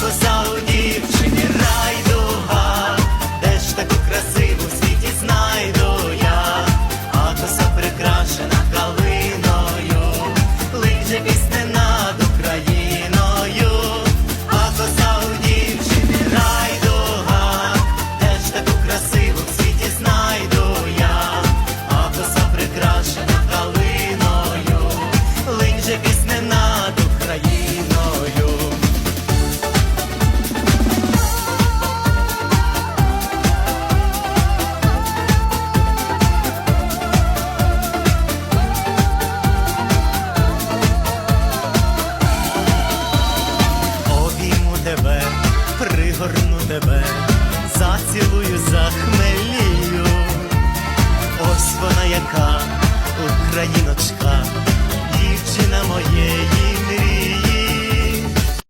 confusão пригорну тебе, зацілую, захмелію. Ось вона яка, Україночка,